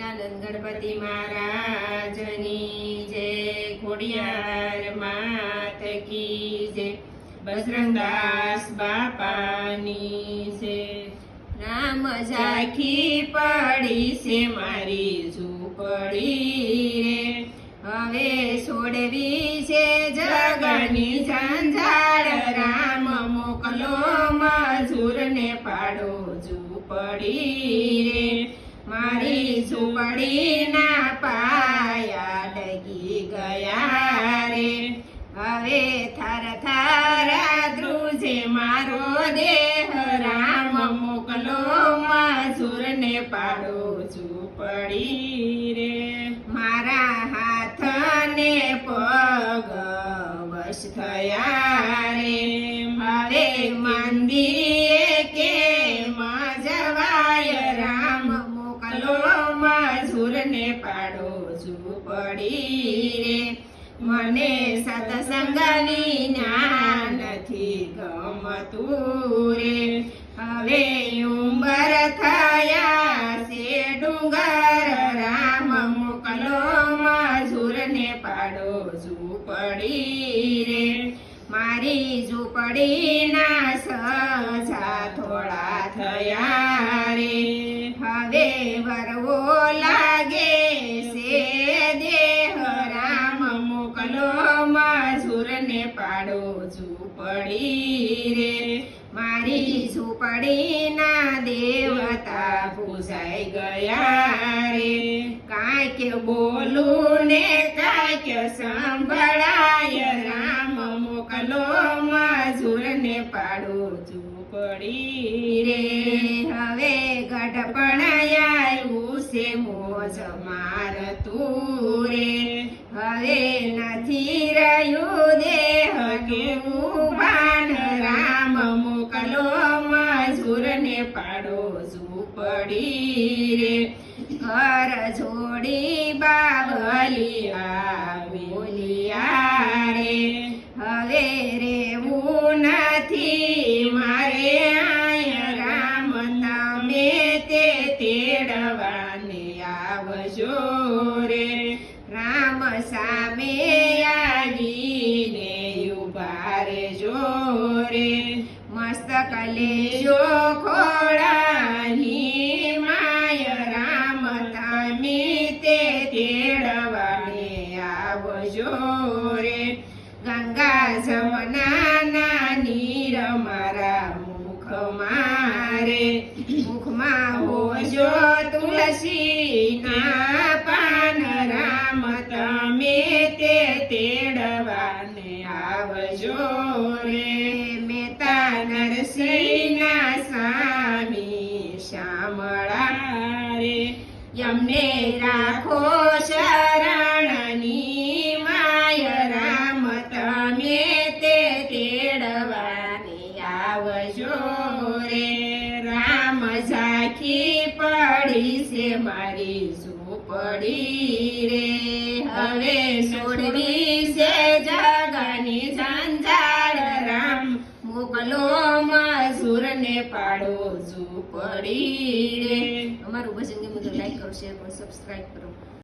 ગજાનંદ ગણપતિ મહારાજની જય, ખોડિયાર માત કી જય, બજરંગદાસ બાપાની જય. રામ ઝાંખી પડી છે મારી ઝૂંપડી રે. હવે છોડવી છે જગની ઝંઝાળ રામ મોકલો મજૂરને પાડો ઝૂંપડી રે. મારી ઝૂંપડીના પાયા ડગી ગયા રે. હવે થર થર ધ્રુજે મારો દેહ રામ મોકલો મજૂરને પાડો ઝૂંપડી રે. મારા હાથને પગ વશ થયા મને સતસંગની જ્ઞાન નથી ગમતું રે. હવે ઉંબર થયા છે ડુંગર, રામ મોકલો મજૂરને પાડો ઝૂંપડી રે. મારી ઝૂંપડીના સજા થોડા થયા રે. હવે વરવો ઝૂંપડી રે. મારી ઝૂંપડીના દેવતા પૂજાઈ ગયા રે. કાંઈક બોલું ને કાંઈક સંભળાય. રામ મોકલો મજૂરને પાડો ઝૂંપડી રે. હવે ગઢપણ આવ્યું છે મોજ માર રે. હવે નથી રહ્યું દેહ કેવું પાડો ઝૂંપડી રે. ઘર છોડી બોલિયા રે હવે રેવું નથી, મારે આય રામ નામે તે તેડવાને આવજો રે. રામ સામે આવીને ઊભા જો રે. મસ્તક લેજો ખોળાની રે ગંગા જમનાના નીર મારા મુખમાં રે મુખમાં હોજો તુલસી ના પાન રામ તમે તે તેડવાને આવજો. રે રામ ઝાંખી પડી છે, મારી ઝૂંપડી રે. હવે છોડવી છે જગની ઝંઝાળ, રામ મોકલો મજૂરને પાડો ઝૂંપડી રે. અમારું ભજન ગમે તો લાઈક કરો શેર કરો સબસ્ક્રાઇબ કરો.